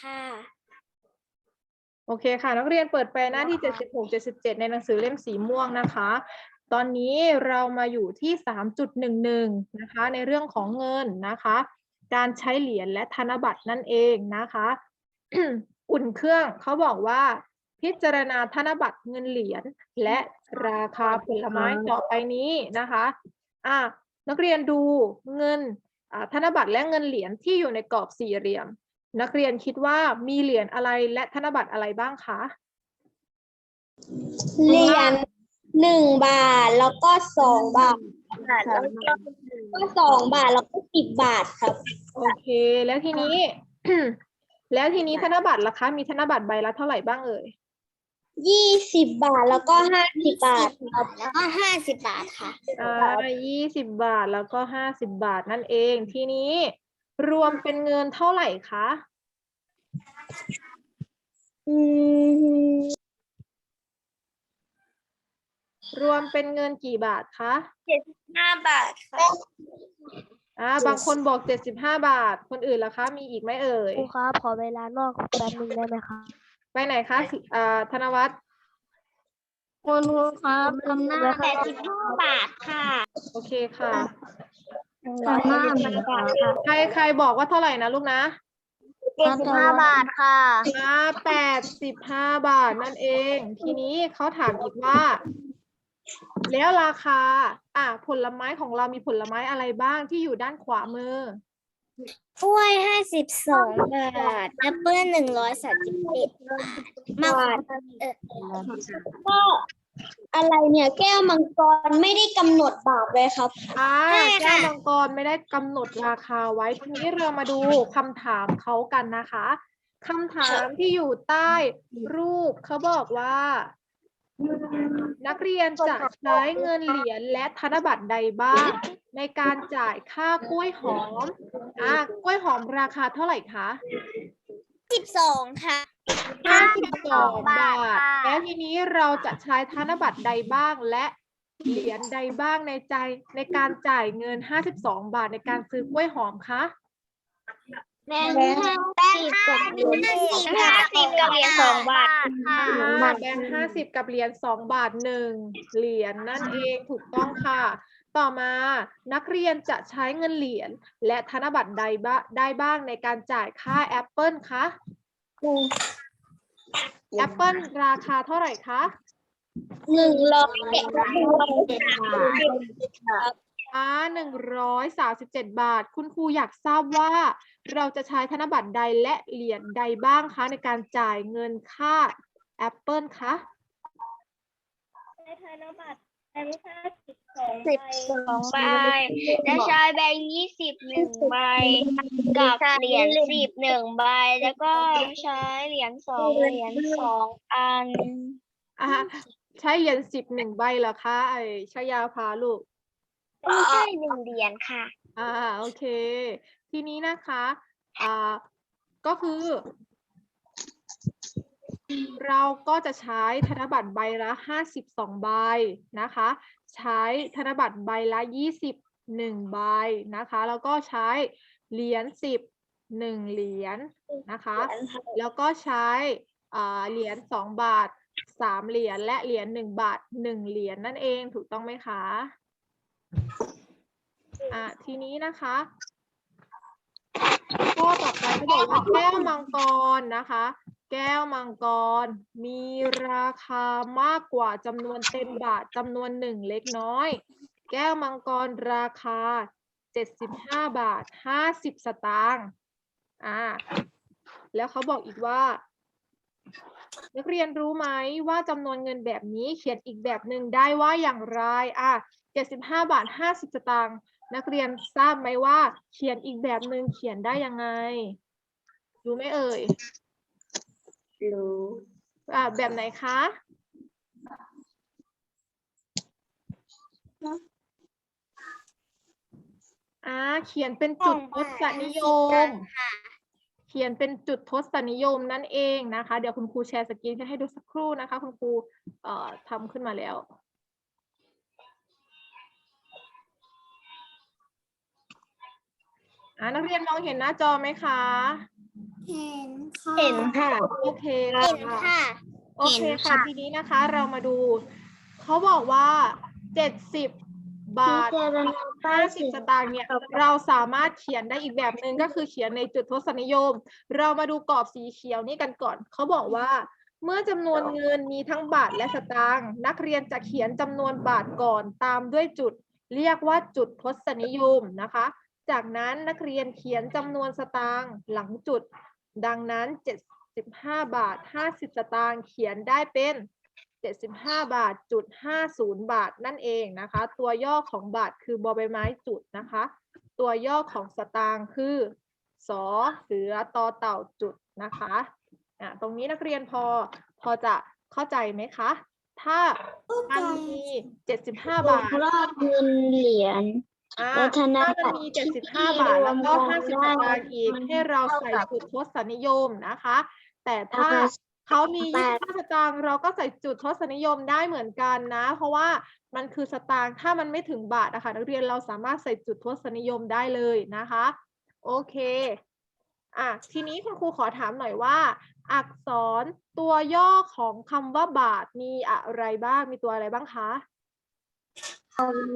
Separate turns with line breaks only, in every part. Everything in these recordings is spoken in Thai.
ค่ะ
โอเคค่ะ นักเรียนเปิดแปลหน้าที่ 76 77 ในหนังสือเล่มสีม่วงนะคะ ตอนนี้เรามาอยู่ที่ 3.11 นะคะ ในเรื่องของเงินนะคะ การใช้เหรียญและธนบัตรนั่นเองนะคะ อุ่นเครื่องเขาบอกว่าพิจารณาธนบัตรเงินเหรียญและราคาผลไม้ต่อไปนี้นะคะอะนักเรียนดูเงินอ่าธนบัตรและเงินเหรียญที่อยู่ในกรอบสี่เหลี่ยม นักเรียนคิดว่ามีเหรียญอะไรและธนบัตรอะไรบ้างคะ
เหรียญหนึ่งบาทแล้วก็สองบาทแล้วก็สองบาทแล้วก็สิบบาทครับ
โอเค แล้วทีนี้ แล้วทีนี้ธนบัตรล่ะคะ มีธนบัตรใบละเท่าไหร่บ้างเอ่ย
ยี่สิบบาทแล้วก็ห้าสิบบาทครับแล้วก็ห้าสิบบาทค่ะ
อ่ายี่สิบบาทแล้วก็ห้าสิบบาทนั่นเอง ทีนี้ รวมเป็นเงินเท่าไหร่คะ
อืม
รวมเป็นเงินกี่บาทคะ
ห้าบาทค่ะ
อ่าบางคนบอกเจ็ดสิบห้าบาท คนอื่นล่ะคะ มีอีกไหมเอ่ย
ครูครับขอเวลานอกแป๊บนึงได้ไหมคะ
ไปไหนคะสิอ่าธนวัฒน์
คุณครูครับทำหน้าแปดสิบห้าบาทค่ะ
โอเคค่ะ
ทำหน้าบาทค่ะ
ใครใครบอกว่าเท่าไหร่นะลูกนะ
เจ็ดสิบห้าบาทค่ะ
อ่าแปดสิบห้าบาทนั่นเอง ทีนี้เขาถามอีกว่า แล้วราคา อะผลไม้ของเรามีผลไม้อะไรบ้างที่อยู่ด้านขวามือ
กล้วยห้าสิบสองบาทแอปเปิ้ลหนึ่งร้อยสามสิบเอ็ดมากเออก็อะไรเนี่ย แก้วมังกรไม่ได้กำหนดบาทไว้ครับ
อ่า
ใช่
แก้ว
ค่ะ
มังกรไม่ได้กำหนดราคาไว้ทีนี้เรามาดูคำถามเขากันนะคะคำถามที่อยู่ใต้รูปเขาบอกว่า นักเรียนจะใช้เงินเหรียญและธนบัตรใดบ้าง ในการจ่ายค่ากล้วยหอม อ่ากล้วยหอมราคาเท่าไหร่คะ
สิบสองค่ะ
ห้าสิบสองบาท
ค่ะ
แล้วทีนี้เราจะใช้ธนบัตรใดบ้างและเหรียญใดบ้างในใจในการจ่ายเงิน52บาทในการซื้อกล้วยหอมคะ
แบงค์ห้าสิบกับเหรียญห้าสิบกับเหรียญสองบาทค่ะ
อ่าแบงค์ห้าสิบกับเหรียญสองบาทหนึ่งเหรียญนั่นเองถูกต้องค่ะ ต่อมานักเรียนจะใช้เงินเหรียญและธนบัตรใดบ้าได้บ้างในการจ่ายค่าแอปเปิลคะ แอปเปิลราคาเท่าไหร่คะ
หนึ่งร้อย
อ่าหนึ่งร้อยสาสิบเจ็ดบาท คุณครูอยากทราบว่า เราจะใช้ธนบัตรใดและเหรียญใดบ้างคะในการจ่ายเงินค่าแอปเปิลคะ
ธนบัตร แบงค์ห้าสิบสองสิบสองใบและใช้แบงค์ยี่สิบหนึ่งใบกับเหรียญสิบหนึ่งใบ แล้วก็ใช้เหรียญสองเหรียญสองอัน
อ่าใช้เหรียญสิบหนึ่งใบเหรอคะไอชายาพาลูก
ไม่ใช่หนึ่งเหรียญค่ะ
อ่าโอเค ทีนี้นะคะอ่าก็คือ เราก็จะใช้ธนบัตรใบละห้าสิบสองใบนะคะ ใช้ธนบัตรใบละยี่สิบหนึ่งใบนะคะ แล้วก็ใช้เหรียญสิบหนึ่งเหรียญนะคะ แล้วก็ใช้เหรียญสองบาทสามเหรียญและเหรียญหนึ่งบาทหนึ่งเหรียญนั่นเองถูกต้องไหมคะอะทีนี้นะคะข้อต่อไปเขาบอกว่าแก้วมังกรนะคะ แก้วมังกร มีราคามากกว่าจำนวนเต็มบาทจำนวนหนึ่งเล็กน้อย แก้วมังกรราคา 75 บาท 50 สตางค์อ่าแล้วเขาบอกอีกว่า นักเรียนรู้ไหมว่าจำนวนเงินแบบนี้เขียนอีกแบบหนึ่งได้ว่าอย่างไรอะ75 บาท 50 สตางค์นักเรียนทราบไหมว่า เขียนอีกแบบหนึ่งเขียนได้ยังไงรู้ไหมเอ่ย
รู้
อ่าแบบไหนคะอ่าเขียนเป็นจุดทศนิยม เขียนเป็นจุดทศนิยมนั่นเองนะคะ เดี๋ยวคุณครูแชร์สกรีนให้ดูสักครู่นะคะ คุณครูเอ่อทำขึ้นมาแล้วอ่านักเรียนมองเห็นหน้าจอไหมคะ
เห็นค่ะ
เห็นค่ะ
โอเค
เห็น
ค่ะ
ค่ะ
โอเค
เห็น
ค่ะ
ค่ะ
ทีนี้นะคะเรามาดู เขาบอกว่าเจ็ดสิบบาทห้าสิบสตางค์เนี่ย เราสามารถเขียนได้อีกแบบหนึ่งก็คือเขียนในจุดทศนิยม เรามาดูกรอบสีเขียวนี่กันก่อน เขาบอกว่า เมื่อจำนวนเงินมีทั้งบาทและสตางค์นักเรียนจะเขียนจำนวนบาทก่อนตามด้วยจุด เรียกว่าจุดทศนิยมนะคะ จากนั้นนักเรียนเขียนจำนวนสตางค์หลังจุด ดังนั้น 75 บาท 50 สตางค์เขียนได้เป็น 75 บาทจุด50 บาทนั่นเองนะคะ ตัวย่อของบาทคือบอใบไม้จุดนะคะ ตัวย่อของสตางค์คือสอเสือตอเต่าจุดนะคะอะตรงนี้นักเรียนพอพอจะเข้าใจไหมคะ ถ้ามันมี75 บาท
รอบเงินเหรียญ
อ่า
แล้วธน
ถ้า
บั
มัน
ตร
มี
ที่
75 บาทแล้วก็
รวม
50ส
ได้
ตางค์อีก
มัน
ให้เรา
เท่า
ใส่
กับ
จุดทศนิยมนะคะ แต่ถ้า
ราคา
เขามี
แปด
25 สตางค์ เราก็ใส่จุดทศนิยมได้เหมือนกันนะ เพราะว่ามันคือสตางค์ ถ้ามันไม่ถึงบาทนะคะนักเรียนเราสามารถใส่จุดทศนิยมได้เลยนะคะ โอเค อะ ทีนี้คุณครูขอถามหน่อยว่า อักษรตัวย่อของคำว่าบาทมีอะไรบ้าง มีตัวอะไรบ้างคะ
ทำ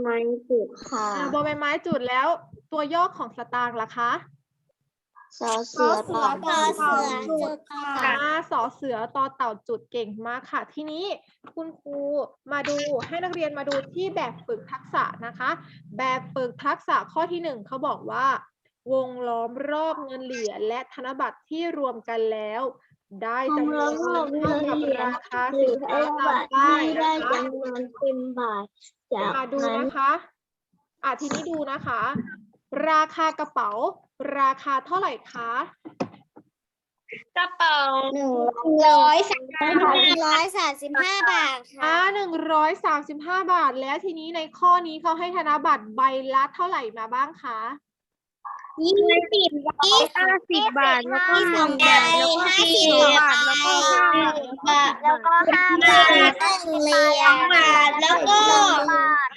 ไมจุดค่ะ
อ่าบอใบไม้จุดแล้ว ตัวย่อของสตางค์ล่ะคะ
สอเสือต่อ
ต่อเสือ
จุ
จุ
ด
ดค่ะ
อ่าสอเสือต่อเต่าจุดเก่งมากค่ะ ทีนี้คุณครูมาดูให้นักเรียนมาดูที่แบบฝึกทักษะนะคะ แบบฝึกทักษะข้อที่หนึ่งเขาบอกว่า วงล้อมรอบเงินเหรียญและธนบัตรที่รวมกันแล้ว ได้จำนวนเงินเท่ากับราคา
หรื
สิ
อนธ
ค้านตา
บั
ม
ตร
ป้าย
ที่ได้
นะคะ
จำนวนเต็มบาทจาก
มาดู
นั้น
นะคะอะทีนี้ดูนะคะ ราคากระเป๋า ราคาเท่าไหร่คะ
กระเป๋าหนึ่งร้อยสาม
ร้อยสามสิบห้าบาท
อ่าหนึ่งร้อยสามสิบห้าบาท แล้วทีนี้ในข้อนี้เขาให้ธนบัตรใบละเท่าไหร่มาบ้างคะ
ยี่สิบยี่สิบบาทแล้วก็หนึ่งบาทแล้วก็สี่บาทแล้วก็ห้าบาทแล้วก็ห้าบาท
เหรียญ
บาทแล้วก็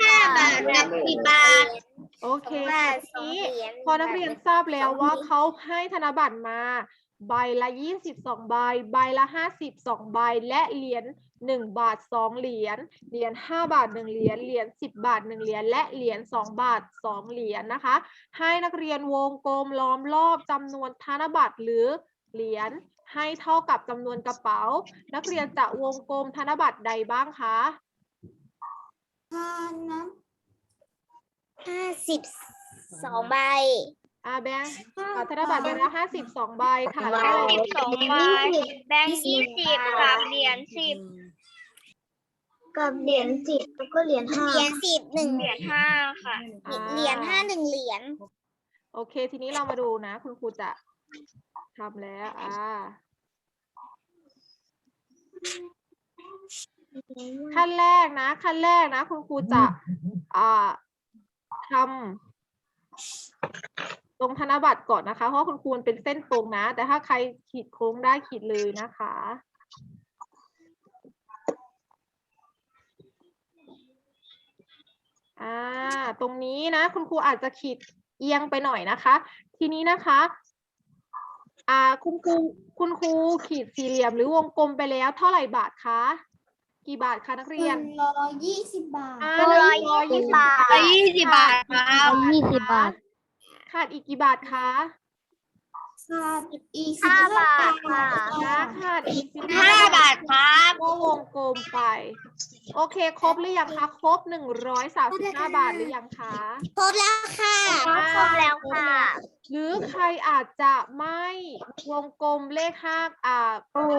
ห้าบาทกับสิบบาท
โอเค
บา
ค่ะ
ทสอง
นี้
เหรียญ
พอนักเรียนทราบแล้วว่าเขาให้ธนบัตรมา ใบละยี่สิบสองใบ ใบละห้าสิบสองใบ และเหรียญหนึ่งบาทสองเหรียญ เหรียญห้าบาทหนึ่งเหรียญ เหรียญสิบบาทหนึ่งเหรียญ และเหรียญสองบาทสองเหรียญนะคะ ให้นักเรียนวงกลมล้อมรอบจำนวนธนบัตรหรือเหรียญให้เท่ากับจำนวนกระเป๋า นักเรียนจะวงกลมธนบัตรใดบ้างคะ
ห้านะห้าสิบสองใบ
อ่าแบงค์อ่าธนบัตรใบละห้าสิบสองใบค่ะแล้ว
ห้า
ก็
สิบสองใบแบงค์ยี่สิบกับเหรียญสิบกับเหรียญสิบแล้วก็เหรียญห้า
เหรียญสิบหนึ่ง
เหรียญห้าค่ะ
อ่า
เหรียญห้าหนึ่งเหรียญ
โอเค ทีนี้เรามาดูนะ คุณครูจะทำแล้ว อ่า ขั้นแรกนะ ขั้นแรกนะ คุณครูจะ อ่าทำ ตรงธนบัตรก่อนนะคะ เพราะว่าคุณครูมันเป็นเส้นตรงนะ แต่ถ้าใครขีดโค้งได้ขีดเลยนะคะ อ่า ตรงนี้นะ คุณครูอาจจะขีดเอียงไปหน่อยนะคะ ทีนี้นะคะ อ่า คุณครู คุณครูขีดสี่เหลี่ยมหรือวงกลมไปแล้วเท่าไหร่บาทคะ กี่บาทคะนักเรียน
ร้อยยี่สิบบาท
อ่า
ร้อยยี่สิบบาทร้อยยี่สิบบาทครับ
ยี่สิบบาท
ขาดอีกกี่บาทคะ
ค่ะอีก
ห้าบาทค่ะ
นะขาดอีกสิบ
ห้าบาทครับ
ก็วงกลมไป โอเค ครบหรือยังคะ ครบหนึ่งร้อยสามสิบห้าบาทหรือยังคะ
ครบแล้วค่ะ
ครบแล้วค่ะ
หรือใครอาจจะไม่วงกลมเลขห้าอ่า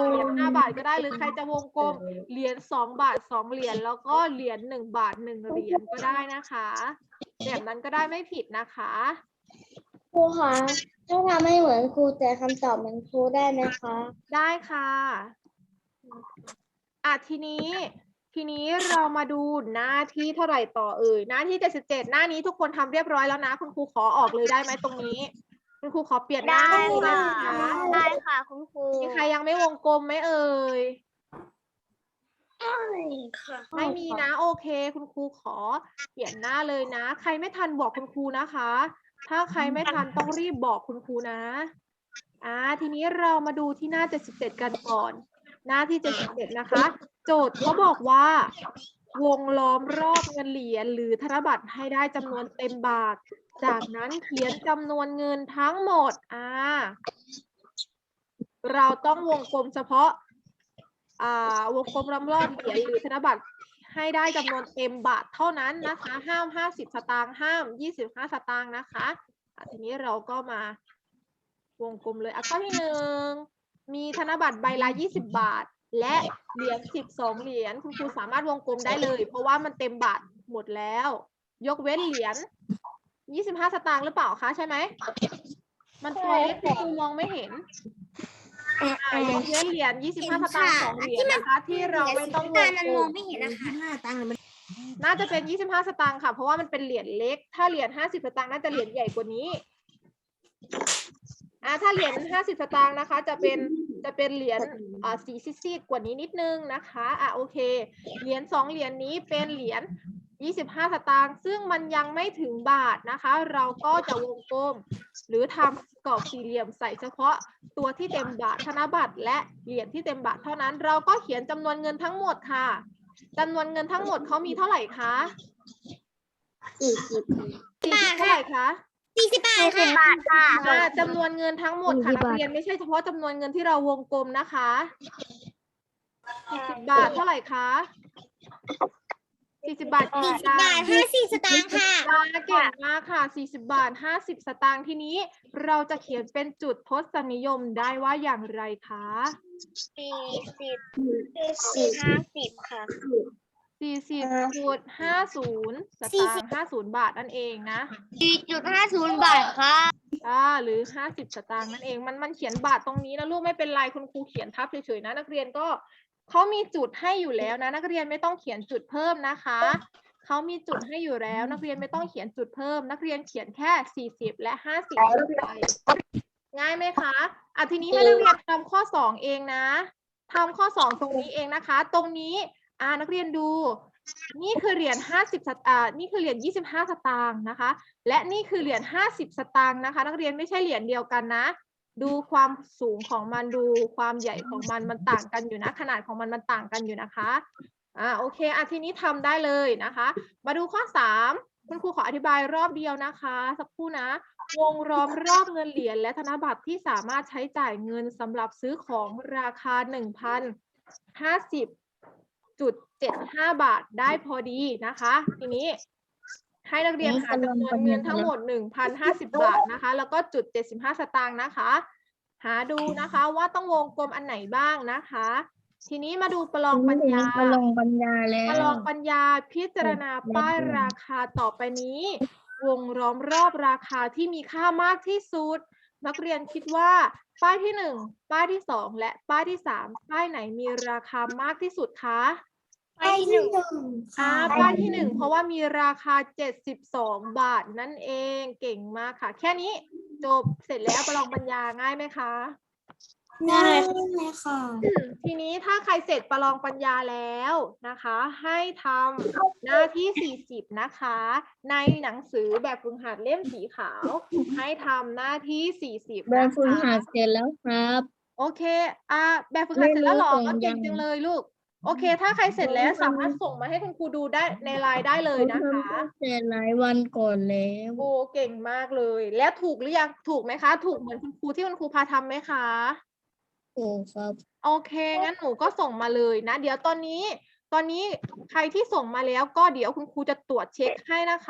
เหรียญห้าบาทก็ได้ หรือใครจะวงกลมเหรียญสองบาทสองเหรียญแล้วก็เหรียญหนึ่งบาทหนึ่งเหรียญก็ได้นะคะ แบบนั้นก็ได้ไม่ผิดนะคะ
ครูคะถ้าทำให้เหมือนครูแต่คำตอบเหมือนครูได้ไหมคะ
ได้ค่ะอะทีนี้ ทีนี้เรามาดูหน้าที่เท่าไหร่ต่อเอ่ยหน้าที่เจ็ดสิบเจ็ดหน้านี้ทุกคนทำเรียบร้อยแล้วนะคุณครูขอออกเลยได้ไหมตรงนี้ คุณครูขอเปลี่ยนหน้า
ได้
เลยได้
ค่ะ
ไหมคะ
ได้ค่ะคุณครู
มีใครยังไม่วงกลมไหมเอ่ย
ค่ะ
ไม่มีนะโอเค คุณครูขอเปลี่ยนหน้าเลยนะ ใครไม่ทันบอกคุณครูนะคะ ถ้าใครไม่ทันต้องรีบบอกคุณครูนะ อ่า ทีนี้เรามาดูที่หน้า 77 กันก่อน หน้าที่ 77 นะคะ โจทย์เขาบอกว่า วงล้อมรอบเงินเหรียญหรือธนบัตรให้ได้จำนวนเต็มบาท จากนั้นเขียนจำนวนเงินทั้งหมด อ่า เราต้องวงกลมเฉพาะ อ่า วงกลมล้อมรอบเหรียญหรือธนบัตร ให้ได้จำนวนเต็มบาทเท่านั้นนะคะ ห้าม 50 สตางค์ห้าม 25 สตางค์นะคะะทีนี้เราก็มาวงกลมเลยอะข้อที่หนึ่งมีธนบัตรใบละ 20 บาท และเหรียญ 12 เหรียญคุณครูสามารถวงกลมได้เลย เพราะว่ามันเต็มบาทหมดแล้ว ยกเว้นเหรียญ 25 สตางค์หรือเปล่าคะใช่ไหมมันตัวเล็กคุณครูมองไม่เห็น อ่ายกเว้นเหรียญ25สตางค์สองเหรียญนะคะ ที่เราไม่ต้องว
ตางมัน
กล
มอง
ม
ไม่เห็นนะคะห้าตังค์มัน
น่าจะเป็น 25 สตางค์ค่ะ เพราะว่ามันเป็นเหรียญเล็ก ถ้าเหรียญ50 สตางค์น่าจะเหรียญใหญ่กว่านี้อ่าถ้าเหรียญ50 สตางค์นะคะ จะเป็นจะเป็นเหรียญอ่าสีซีดๆกว่านี้นิดนึงนะคะอะโอเค เหรียญสองเหรียญนี้เป็นเหรียญ 25 สตางค์ซึ่งมันยังไม่ถึงบาทนะคะ เราก็จะวงกลม หรือทำกรอบสี่เหลี่ยมใส่เฉพาะตัวที่เต็มบาทธนบัตรและเหรียญที่เต็มบาทเท่านั้น เราก็เขียนจำนวนเงินทั้งหมดค่ะจำนวนเงินทั้งหมดเขามีเท่าไหร่คะ
สี่สิบ
สี่สิบเท่าไหร่คะ
สี่สิบบาท
สี่สิบบาทค่ะ
อ่าจำนวนเงินทั้งหมดค่ะนักเรียนไม่ใช่เฉพาะจำนวนเงินที่เราวงกลมนะคะสี่สิบบาทเท่าไหร่คะ สี่สิบบาทกี่
สี่สิบบาทห้าสิบสตางค์ค่ะ
อ่าเก่งมากค่ะสี่สิบบาทห้าสิบสตางค์ทีนี้ เราจะเขียนเป็นจุดทศนิยมได้ว่าอย่างไรคะ
สี่สิบสี่ห้าสิบค่ะ
สี่สิบจุดห้าศูนย์ส
สี่
ตาง
สิบ
ค์ห้าศูนย์บาทนั่นเองนะ
สี่จุดห้าศูนย์บาทค่ะ
อ่าหรือห้าสิบสตางค์นั่นเองมันมันเขียนบาทตรงนี้นะลูกไม่เป็นไรคุณครูเขียนทับเฉยๆนะนักเรียนก็ เขามีจุดให้อยู่แล้วนะ นักเรียนไม่ต้องเขียนจุดเพิ่มนะคะเขามีจุดให้อยู่แล้ว นักเรียนไม่ต้องเขียนจุดเพิ่ม นักเรียนเขียนแค่สี่สิบและห้าสิบไปง่ายไหมคะอะทีนี้ให้นักเรียนทำข้อสองเองนะทำข้อสองตรงนี้เองนะคะ ตรงนี้อ่านักเรียนดู นี่คือเหรียญห้าสิบสตอ่านี่คือเหรียญยี่สิบห้าสตางค์นะคะ และนี่คือเหรียญห้าสิบสตางค์นะคะ นักเรียนไม่ใช่เหรียญเดียวกันนะ ดูความสูงของมันดูความใหญ่ของมันมันต่างกันอยู่นะ ขนาดของมันมันต่างกันอยู่นะคะอ่าโอเคอะทีนี้ทำได้เลยนะคะ มาดูข้อสามคุณครูขออธิบายรอบเดียวนะคะ สักครู่นะ วงล้อมรอบเงินเหรียญและธนบัตรที่สามารถใช้จ่ายเงินสำหรับซื้อของราคาหนึ่งพันห้าสิบจุดเจ็ดห้าบาทได้พอดีนะคะ ทีนี้ ให้นักเรียนหาจำนวนเงินทั้งหมดหนึ่งพันห้าสิบบาทนะคะ แล้วก็จุดเจ็ดสิบห้าสตางค์นะคะ หาดูนะคะว่าต้องวงกลมอันไหนบ้างนะคะ ทีนี้มาดูประลองปัญญา
ประลองปัญญาแล้ว
ประลองปัญญาพิจารณาป้ายราคาต่อไปนี้ วงล้อมรอบราคาที่มีค่ามากที่สุด นักเรียนคิดว่า ป้ายที่หนึ่งป้ายที่สองและป้ายที่สามป้ายไหนมีราคามากที่สุดคะ
ไปที่หนึ่ง
อ่าป้ายที่หนึ่งเพราะว่ามีราคา 72 บาทนั่นเองเก่งมากค่ะ แค่นี้จบเสร็จแล้วประลองปัญญาง่ายไหมคะ
ง่ายเลยค่ะ
ทีนี้ถ้าใครเสร็จประลองปัญญาแล้วนะคะ ให้ทำหน้าที่ 40 นะคะ ในหนังสือแบบฝึกหัดเล่มสีขาว ให้ทำหน้าที่ 40
แบบ
นะ
ฝึก
คะ
หัดเสร็จแล้วครับ
โอเค อ่าแบบฝึกหัดเสร็จแล้วเหรอ
ไม่รู้
ก็
ส่ง
เก่ง
ยัง
จังเลยลูก โอเค ถ้าใครเสร็จแล้วสามารถส่งมาให้คุณครูดูได้ในไลน์ได้เลยนะคะ
เสร็จหลายวันก่อนแล้ว
โอ้เก่งมากเลย แล้วถูกหรือยังถูกไหมคะ ถูกเหมือนคุณครูที่คุณครูพาทำไหมคะ
โอ้ครับ
โอเค งั้นหนูก็ส่งมาเลยนะ เดี๋ยวตอนนี้ ตอนนี้ใครที่ส่งมาแล้วก็เดี๋ยวคุณครูจะตรวจเช็คให้นะคะ